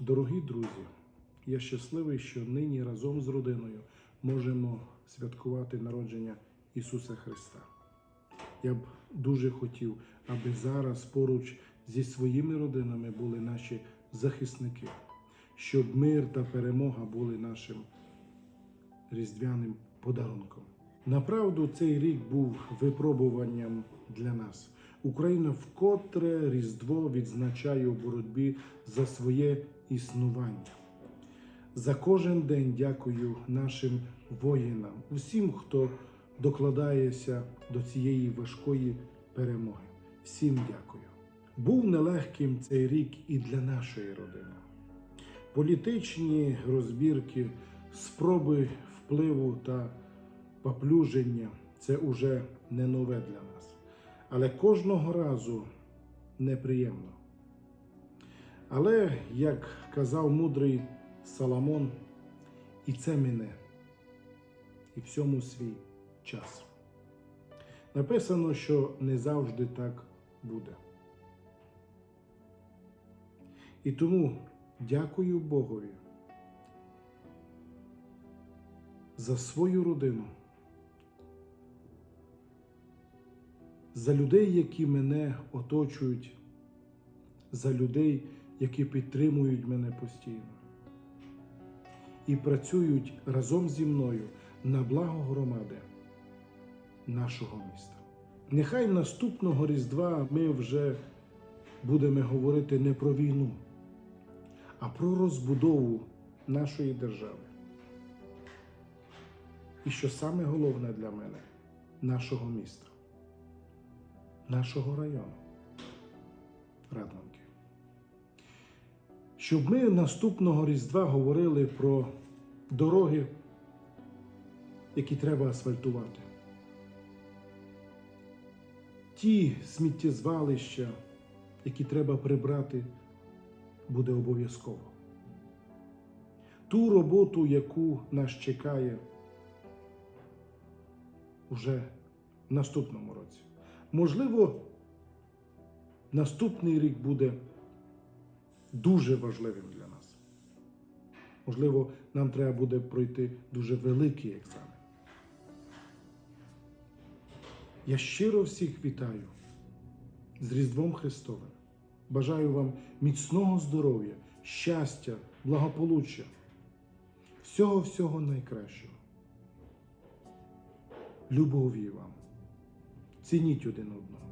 Дорогі друзі, я щасливий, що нині разом з родиною можемо святкувати народження Ісуса Христа. Я б дуже хотів, аби зараз поруч зі своїми родинами були наші захисники, щоб мир та перемога були нашим різдвяним подарунком. Направду цей рік був випробуванням для нас. Україна вкотре Різдво відзначає у боротьбі за своє існування. За кожен день дякую нашим воїнам, усім, хто докладається до цієї важкої перемоги. Всім дякую. Був нелегким цей рік і для нашої родини. Політичні розбірки, спроби впливу та поплюження це уже не нове для нас. Але кожного разу неприємно. Але, як казав мудрий Соломон, і це мене, і всьому свій час. Написано, що не завжди так буде. І тому дякую Богові за свою родину, за людей, які мене оточують, за людей, які підтримують мене постійно і працюють разом зі мною на благо громади нашого міста. Нехай наступного Різдва ми вже будемо говорити не про війну, а про розбудову нашої держави. І що саме головне для мене нашого міста, нашого району Радванки. Щоб ми наступного Різдва говорили про дороги, які треба асфальтувати. Ті сміттєзвалища, які треба прибрати, буде обов'язково. Ту роботу, яку нас чекає вже в наступному році. Можливо, наступний рік буде дуже важливим для нас. Можливо, нам треба буде пройти дуже великий екзамен. Я щиро всіх вітаю з Різдвом Христовим. Бажаю вам міцного здоров'я, щастя, благополуччя, всього-всього найкращого. Любові вам. Цініть один одного,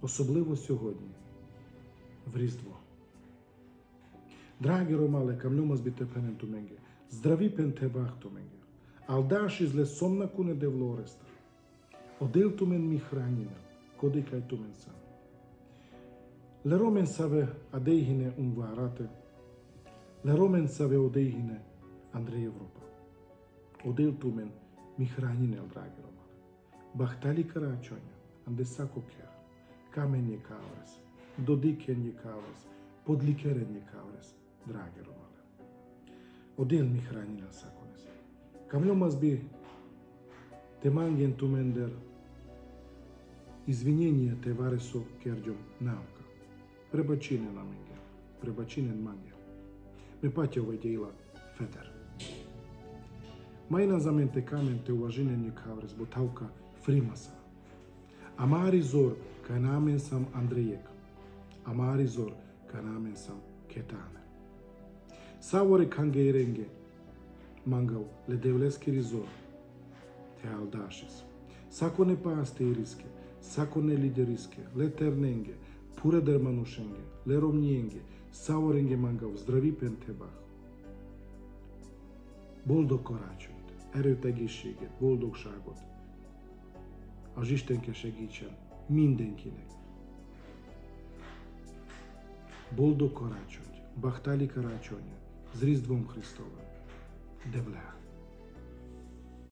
особливо сьогодні, в Різдво. Драги Ромале, камлюма збите пенен туменге, здраві пен тебах туменге, алдаши зле сомна куне девлореста, одел тумен ми храніна, коди кай тумен сам. Леромен саве адейгіне умварате, леромен саве одейгіне Андрей Європа. Одел тумен ми храніне, драги Ромале. Бахталі карачоня, анде сакокер, камење каврес, додикење каврес, је каврес, драге ромале. Одел ми хранина саконес. Камломас би теманген тумендер извинение те варесо керджом наука. Пребачинен аменге, пребачинен маге. Ме паќе овој дејла федер. Мајна за мен те камен те уважинен каврес бо таука фримаса. Amari zor kanamen sam Andrejek. Amari zor kanamen sam Ketana. Savore kange renge. Mangau le devleski rizor. Te aldashis. Sako ne paste iriske. Sako ne lideriske. Le ternenge. Pura dermanuşenge. Le romnienge. Savorenge mangau zdravi pen pentebah. Boldog karácsonyt, erőt, egészséget, boldogságot, Az Istenke segítsen mindenkinek. Boldog karácsonyt, Bachtali karácsonya, z Rіздвом Христовим. Девлега.